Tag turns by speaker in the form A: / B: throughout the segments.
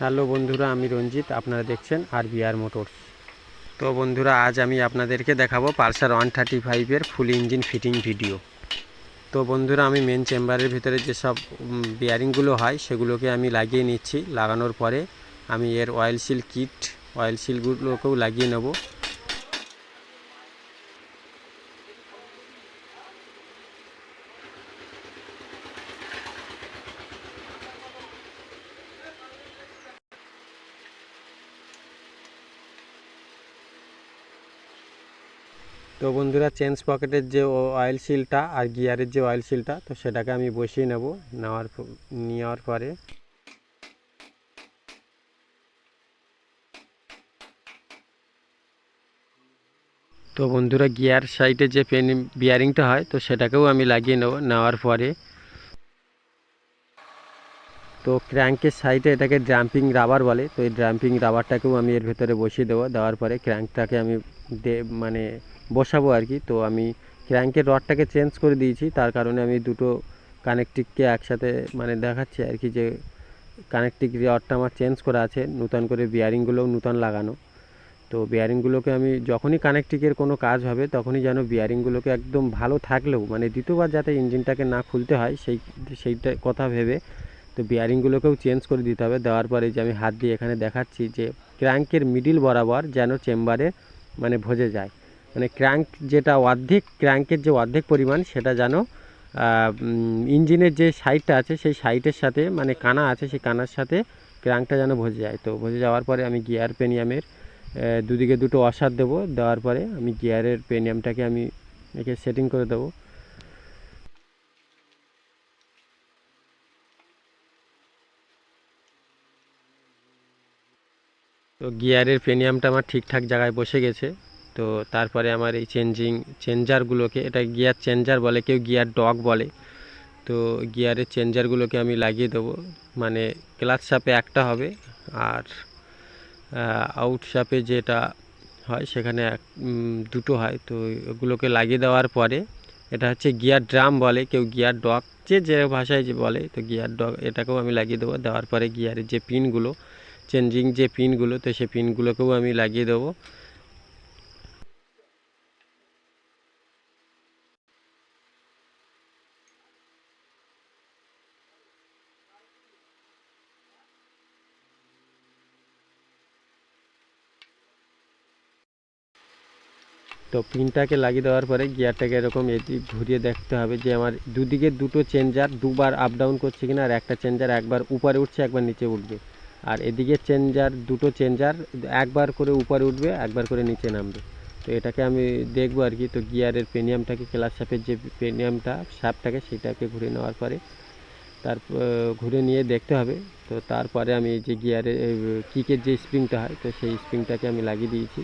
A: Hello বন্ধুরা, আমি রঞ্জিত, আপনারা দেখছেন আর বিআর মোটরস। তো বন্ধুরা, আজ আমি আপনাদেরকে দেখাবো পালসার ওয়ান থার্টি ফাইভের ফুল ইঞ্জিন ফিটিং ভিডিও। তো বন্ধুরা, আমি মেন চেম্বারের ভিতরে যেসব বিয়ারিংগুলো হয়, সেগুলোকে আমি লাগিয়ে নিচ্ছি। লাগানোর পরে আমি এর অয়েল সিল কিট অয়েল সিলগুলোকেও লাগিয়ে নেব। তো বন্ধুরা চেঞ্জ পকেটের যে অয়েল সিলটা আর গিয়ারের যে অয়েল সিলটা তো সেটাকে আমি বসিয়ে নেব নেওয়ার নেওয়ার পরে। তো বন্ধুরা গিয়ার সাইডে যে পেন বিয়ারিংটা হয়, তো সেটাকেও আমি লাগিয়ে নেব নেওয়ার পরে। তো ক্র্যাঙ্কের সাইডে এটাকে ড্রাম্পিং রাবার বলে, তো এই ড্রাম্পিং রাবারটাকেও আমি এর ভেতরে বসিয়ে দেবো দেওয়ার পরে ক্র্যাঙ্কটাকে আমি মানে বসাবো আর কি। তো আমি ক্র্যাঙ্কের রডটাকে চেঞ্জ করে দিয়েছি, তার কারণে আমি দুটো কানেকটিককে একসাথে মানে দেখাচ্ছি আর কি যে কানেকটিক রডটা আমার চেঞ্জ করা আছে, নূতন করে বিয়ারিংগুলোও নূতন লাগানো। তো বিয়ারিংগুলোকে আমি যখনই কানেকটিকের কোনো কাজ হবে, তখনই যেন বিয়ারিংগুলোকে একদম ভালো থাকলেও মানে দ্বিতীয়বার যাতে ইঞ্জিনটাকে না খুলতে হয়, সেই, সেইটা কথা ভেবে তো বিয়ারিংগুলোকেও চেঞ্জ করে দিতে হবে। দেওয়ার পরে যে আমি হাত দিয়ে এখানে দেখাচ্ছি যে ক্র্যাঙ্কের মিডিল বরাবর যেন চেম্বারে মানে ভজে যায়। মানে ক্র্যাঙ্ক যেটা অর্ধেক ক্র্যাঙ্কের যে অর্ধেক পরিমাণ সেটা যেন ইঞ্জিনের যে সাইডটা আছে সেই সাইডের সাথে মানে কানা আছে সেই কানার সাথে ক্র্যাঙ্কটা যেন ভজে যায়। তো ভজে যাওয়ার পরে আমি গিয়ার পেনিয়ামের দুদিকে দুটো অসার দেবো, দেওয়ার পরে আমি গিয়ারের পেনিয়ামটাকে আমি একে সেটিং করে দেবো। তো গিয়ারের পেনিয়ামটা আমার ঠিকঠাক জায়গায় বসে গেছে। তো তারপরে আমার এই চেঞ্জিং চেঞ্জারগুলোকে এটা গিয়ার চেঞ্জার বলে, কেউ গিয়ার ডগ বলে, তো গিয়ারের চেঞ্জারগুলোকে আমি লাগিয়ে দেবো। মানে ক্লাচ সাপে একটা হবে, আর আউট সাপে যেটা হয়, সেখানে এক দুটো হয়। তো ওগুলোকে লাগিয়ে দেওয়ার পরে, এটা হচ্ছে গিয়ার ড্রাম বলে, কেউ গিয়ার ডগ যে যে ভাষায় যে বলে, তো গিয়ার ডগ এটাকেও আমি লাগিয়ে দেবো। দেওয়ার পরে গিয়ারের যে পিনগুলো চেঞ্জিং যে পিনগুলো তো সে পিনগুলোকেও আমি লাগিয়ে দেবো। তো পিনটাকে লাগিয়ে দেওয়ার পরে গিয়ারটাকে এরকম এদিক ঘুরিয়ে দেখতে হবে যে আমার দুদিকে দুটো চেঞ্জার দুবার আপ ডাউন করছে কিনা আর একটা চেঞ্জার একবার উপরে উঠছে, একবার নিচে উঠবে। আর এদিকে চেঞ্জার দুটো চেঞ্জার একবার করে উপরে উঠবে, একবার করে নিচে নামবে। তো এটাকে আমি দেখব আর কি। তো গিয়ারের পেনিয়ামটাকে ক্লাস শ্যাপের যে পেনিয়ামটা শ্যাপটাকে সেটাকে ঘুরে নেওয়ার পরে তারপর ঘুরে নিয়ে দেখতে হবে। তো তারপরে আমি যে গিয়ারের কিকের যে স্প্রিংটা হয়, তো সেই স্প্রিংটাকে আমি লাগিয়ে দিয়েছি।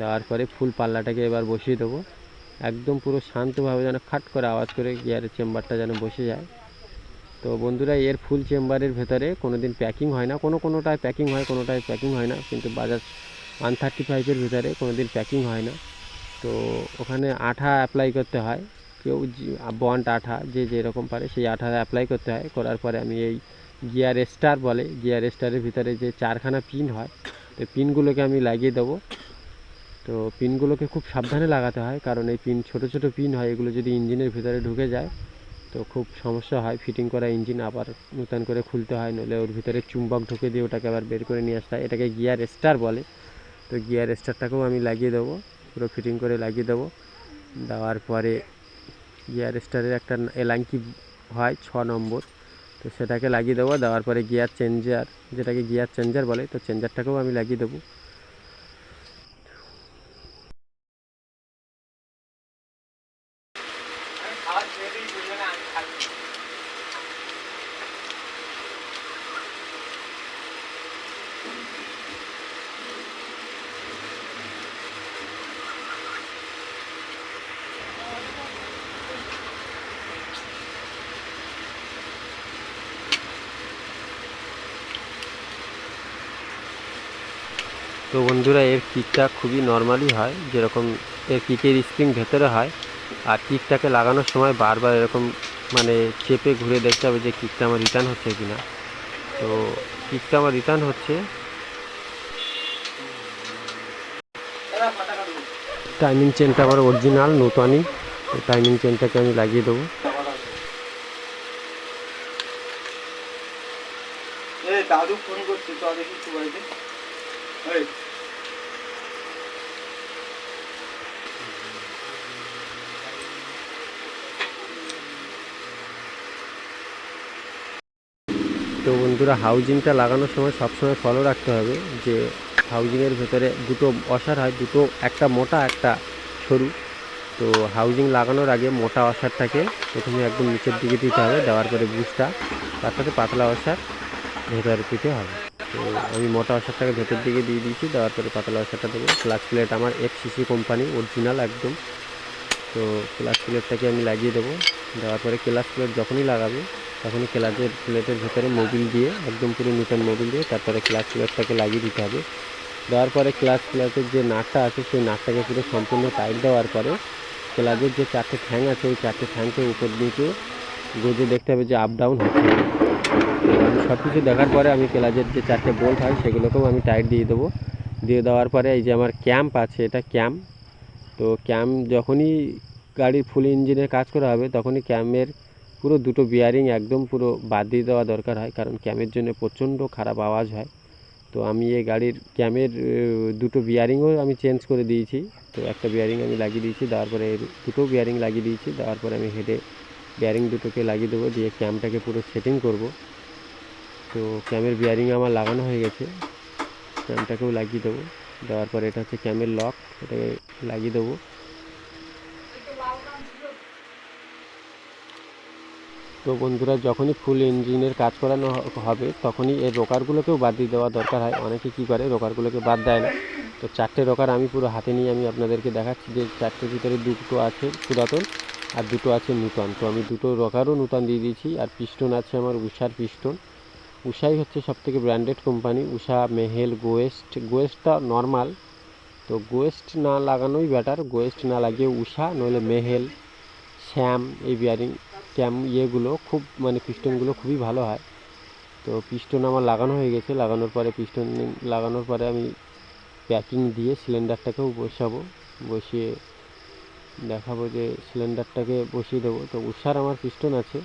A: দেওয়ার পরে ফুল পাল্লাটাকে এবার বসিয়ে দেবো। একদম পুরো শান্তভাবে যেন খাট করে আওয়াজ করে গিয়ারের চেম্বারটা যেন বসে যায়। তো বন্ধুরা, এর ফুল চেম্বারের ভেতরে কোনো দিন প্যাকিং হয় না। কোনো কোনোটায় প্যাকিং হয়, কোনোটায় প্যাকিং হয় না। কিন্তু বাজাজ ওয়ান থার্টি ফাইভের ভিতরে কোনো দিন প্যাকিং হয় না। তো ওখানে আঠা অ্যাপ্লাই করতে হয়। কেউ বন্ড আঠা, যে যেরকম পারে সেই আঠা অ্যাপ্লাই করতে হয়। করার পরে আমি এই গিয়ার স্টার বলে, গিয়ার স্টারের ভিতরে যে চারখানা পিন হয়, তো পিনগুলোকে আমি লাগিয়ে দেবো। তো পিনগুলোকে খুব সাবধানে লাগাতে হয়, কারণ এই পিন, ছোট ছোট পিন হয়, এগুলো যদি ইঞ্জিনের ভিতরে ঢুকে যায়, তো খুব সমস্যা হয়। ফিটিং করা ইঞ্জিন আবার নতুন করে খুলতে হয়, নইলে ওর ভিতরে চুম্বক ঢুকে দিয়ে ওটাকে আবার বের করে নিয়ে আসতে হয়। এটাকে গিয়ার স্টার বলে। তো গিয়ার স্টারটাকেও আমি লাগিয়ে দেবো, পুরো ফিটিং করে লাগিয়ে দেবো। দেওয়ার পরে গিয়ার স্টারের একটা এলাঙ্কি হয়, ছ নম্বর। তো সেটাকে লাগিয়ে দেবো। দেওয়ার পরে গিয়ার চেঞ্জার, যেটাকে গিয়ার চেঞ্জার বলে, তো চেঞ্জারটাকেও আমি লাগিয়ে দেবো। তো বন্ধুরা, এর কিকটা খুবই নর্মালি হয়, যেরকম এর কিকের স্প্রিং ভেতরে হয়, আর কিকটাকে লাগানোর সময় বারবার এরকম মানে চেপে ঘুরে দেখতে হবে যে কিকটা আমার রিটার্ন হচ্ছে কি না তো কিকটা আমার রিটার্ন হচ্ছে। টাইমিং চেনটা আমার অরিজিনাল নতুনই তো টাইমিং চেনটাকে আমি লাগিয়ে দেবো।
B: দাদু ফোন করছে তো দেখি
A: তো বন্ধুরা হাউজিংটা লাগানোর সময় সবসময় ফলো রাখতে হবে যে হাউজিংয়ের ভেতরে দুটো অসার হয়, দুটো একটা মোটা, একটা সরু। তো হাউজিং লাগানোর আগে মোটা অসারটাকে প্রথমে একদম নিচের দিকে দিতে হবে, দেওয়ার পরে বুসটা তার সাথে পাতলা অসার ভেতরে দিতে হবে। তো আমি মোটা অসারটাকে ভেতর দিকে দিয়ে দিয়েছি, দেওয়ার পরে পাতলা অসারটা দেবো। ক্লাস প্লেট আমার এফসিসি কোম্পানি অরিজিনাল একদম। তো ক্লাস প্লেটটাকে আমি লাগিয়ে দেবো, দেওয়ার পরে ক্লাস প্লেট যখনই লাগাবে তখনই ক্লাচের প্লেটের ভেতরে মোবিল দিয়ে, একদম পুরো নতুন মোবিল দিয়ে তারপরে ক্লাচ প্লেটটাকে লাগিয়ে দিতে হবে। দেওয়ার পরে ক্লাচ প্লেটের যে নাটটা আছে, সেই নাটটাকে পুরো সম্পূর্ণ টাইট দেওয়ার পরে ক্লাচের যে চারটে ঠ্যাং আছে, ওই চারটে ঠ্যাংকে উপর দিকে গজে দেখতে হবে যে আপ ডাউন হচ্ছে সব কিছু দেখার পরে আমি ক্লাচের যে চারটে বোল্ট হয়, সেগুলোকেও আমি টাইট দিয়ে দেবো। দিয়ে দেওয়ার পরে এই যে আমার ক্যাম্প আছে, এটা ক্যাম্প তো ক্যাম্প যখনই গাড়ির ফুল ইঞ্জিনের কাজ করা হবে, তখনই ক্যামের পুরো দুটো বিয়ারিং একদম পুরো বাদ দিয়ে দেওয়া দরকার হয়, কারণ ক্যামের জন্য প্রচণ্ড খারাপ আওয়াজ হয়। তো আমি এই গাড়ির ক্যামের দুটো বিয়ারিংও আমি চেঞ্জ করে দিয়েছি। তো একটা বিয়ারিং আমি লাগিয়ে দিয়েছি, দেওয়ার পরে দুটো বিয়ারিং লাগিয়ে দিয়েছি, দেওয়ার পরে আমি হেডে বিয়ারিং দুটোকে লাগিয়ে দেবো, দিয়ে ক্যামটাকে পুরো সেটিং করব। তো ক্যামের বিয়ারিং আমার লাগানো হয়ে গেছে ক্যামটাকেও লাগিয়ে দেবো। দেওয়ার পরে এটা হচ্ছে ক্যামের লক এটাকে লাগিয়ে দেবো। তো বন্ধুরা, যখনই ফুল ইঞ্জিনের কাজ করানো হবে, তখনই এই রোকারগুলোকেও বাদ দিয়ে দেওয়া দরকার হয়। অনেকে কী করে, রোকারগুলোকে বাদ দেয় না। তো চারটে রোকার আমি পুরো হাতে নিয়ে আমি আপনাদেরকে দেখাচ্ছি যে চারটের ভিতরে দুটো আছে পুরাতন আর দুটো আছে নূতন। তো আমি দুটো রকারও নূতন দিয়ে দিয়েছি আর পিস্টন আছে আমার উষার পিস্টন। উষাই হচ্ছে সবথেকে ব্র্যান্ডেড কোম্পানি উষা, মেহেল, গোয়েস্ট। গোয়েস্টটা নর্মাল তো গোয়েস্ট না লাগানোই বেটার গোয়েস্ট না লাগিয়ে উষা, নইলে মেহেল, শ্যাম, এই বিয়ারিং ক্যাম ইয়েগুলো খুব মানে পিস্টনগুলো খুবই ভালো হয়। তো পিস্টন আমার লাগানো হয়ে গেছে, লাগানোর পরে পিস্টন লাগানোর পরে আমি প্যাকিং দিয়ে সিলিন্ডারটাকেও বসাবো। বসিয়ে দেখাবো যে সিলিন্ডারটাকে বসিয়ে দেবো। তো উষার আমার পিস্টন আছে।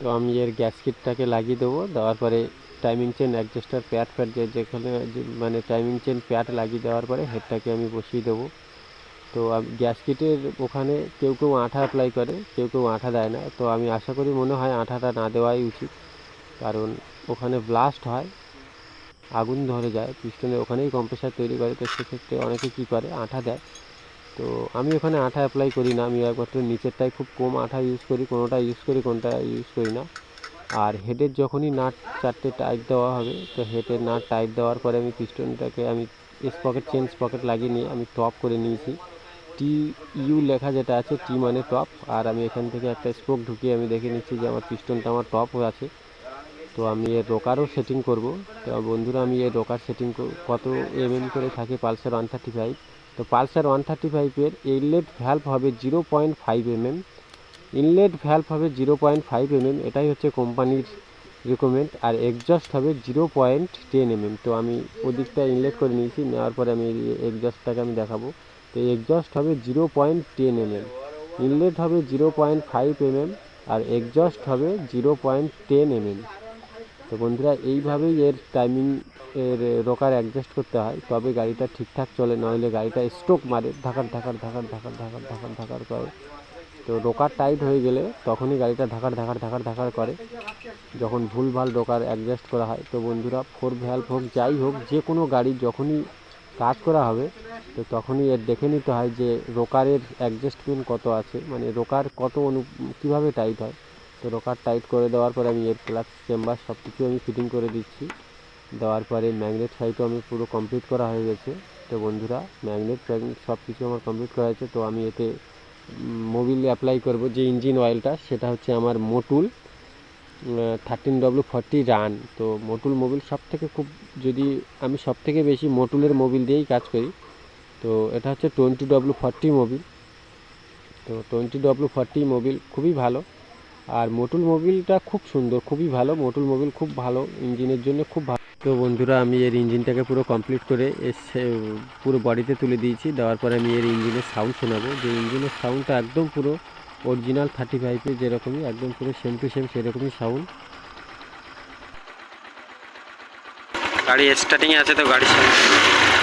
A: তো আমি এর গ্যাসকিটটাকে লাগিয়ে দেবো। দেওয়ার পরে টাইমিং চেন অ্যাডজাস্টার প্যাড ফ্যাড যে যেখানে মানে টাইমিং চেন প্যাড লাগিয়ে দেওয়ার পরে হেডটাকে আমি বসিয়ে দেবো। তো গ্যাসকিটের ওখানে কেউ কেউ আঠা অ্যাপ্লাই করে, কেউ কেউ আঠা দেয় না। তো আমি আশা করি মনে হয় আঠাটা না দেওয়াই উচিত। কারণ ওখানে ব্লাস্ট হয়, আগুন ধরে যায় পিস্টনে ওখানেই কম্প্রেসার তৈরি করে। তো সেক্ষেত্রে অনেকে কী করে, আঠা দেয়। তো আমি ওখানে আঠা অ্যাপ্লাই করি না, আমি একমাত্র নিচেরটায় খুব কম আঠা ইউজ করি, কোনোটা ইউজ করি, কোনোটা ইউজ করি না। আর হেডের যখনই নাট চারটে টাইট দেওয়া হবে, তো হেডের নাট টাইট দেওয়ার পরে আমি পিস্টনটাকে আমি স্পকেট চেঞ্জ পকেট লাগিয়ে নিয়ে আমি টপ করে নিয়েছি। টি ইউ লেখা যেটা আছে টি মানে টপ আর আমি এখান থেকে একটা স্পোক ঢুকিয়ে আমি দেখে নিচ্ছি যে আমার পিস্টনটা আমার টপ হয়ে আছে। তো আমি এর রোকারও সেটিং করব। তো বন্ধুরা, আমি এর রোকার সেটিং কত এমএম করে থাকে পালসার ওয়ান থার্টি ফাইভ তো পালসার ওয়ান থার্টি ফাইভের ইনলেট ভ্যালভ হবে zero point five mm inlet valve হবে জিরো পয়েন্ট ফাইভ এমএম এটাই হচ্ছে কোম্পানির রিকমেন্ড আর এক্সজস্ট হবে জিরো পয়েন্ট টেন এমএম তো আমি ওদিকটা ইনলেট করে নিয়েছি, নেওয়ার পরে আমি এক্সজস্টটাকে আমি দেখাবো। তো এক্সজস্ট হবে zero point ten mm inlet হবে জিরো পয়েন্ট ফাইভ এমএম আর এক্সজস্ট হবে জিরো পয়েন্ট টেন এমএম তো বন্ধুরা, এইভাবেই এর টাইমিং এর রোকার অ্যাডজাস্ট করতে হয়। তবে গাড়িটা ঠিকঠাক চলে, নইলে গাড়িটা স্ট্রোক মারে ধাকার ধাকার ধাকার ধাকার ধাকার ধাকার ধাকার করে। তো রোকার টাইট হয়ে গেলে তখনই গাড়িটা ধাকার ধাকার ধাকার ধাকার করে। যখন ভুলভাল রোকার অ্যাডজাস্ট করা হয়, তো বন্ধুরা ফোর ভ্যালভ হোক, যাই হোক, যে কোনো গাড়ি যখনই কাজ করা হবে, তো তখনই এর দেখে নিতে হয় যে রোকারের অ্যাডজাস্টমেন্ট কত আছে। মানে রোকার কত অনু, কীভাবে টাইট হয়। তো রোকার টাইট করে দেওয়ার পরে আমি এর ক্লাচ চেম্বার সব কিছু আমি ফিটিং করে দিচ্ছি। দেওয়ার পরে ম্যাগনেট সাইটও আমি পুরো কমপ্লিট করা হয়ে গেছে। তো বন্ধুরা ম্যাগনেট ফ্যাগনেট সব কিছু আমার কমপ্লিট করা হয়েছে। তো আমি এতে মোবিল অ্যাপ্লাই করব যে ইঞ্জিন অয়েলটা সেটা হচ্ছে আমার Motul thirteen W forty run তো মোটুল মোবিল সব থেকে খুব যদি আমি সব থেকে বেশি মোটুলের মোবিল দিয়েই কাজ করি, তো এটা হচ্ছে টোয়েন্টি ডব্লু ফর্টি মোবিল তো টোয়েন্টি ডব্লু ফর্টি মোবিল খুবই ভালো। আর মোটুল মোবিলটা খুব সুন্দর, খুবই ভালো। মোটুল মোবিল খুব ভালো, ইঞ্জিনের জন্য খুব ভালো তো বন্ধুরা, আমি এর ইঞ্জিনটাকে পুরো কমপ্লিট করে এসে, পুরো বডিতে তুলে দিয়েছি। দেওয়ার পরে আমি এর ইঞ্জিনের সাউন্ড শোনাবো। যে ইঞ্জিনের সাউন্ডটা একদম পুরো অরিজিনাল থার্টি ফাইভে যেরকমই, একদম পুরো সেম টু সেম সেরকমই সাউন্ড গাড়ি স্টার্টিংয়ে আছে তো গাড়ির সাউন্ড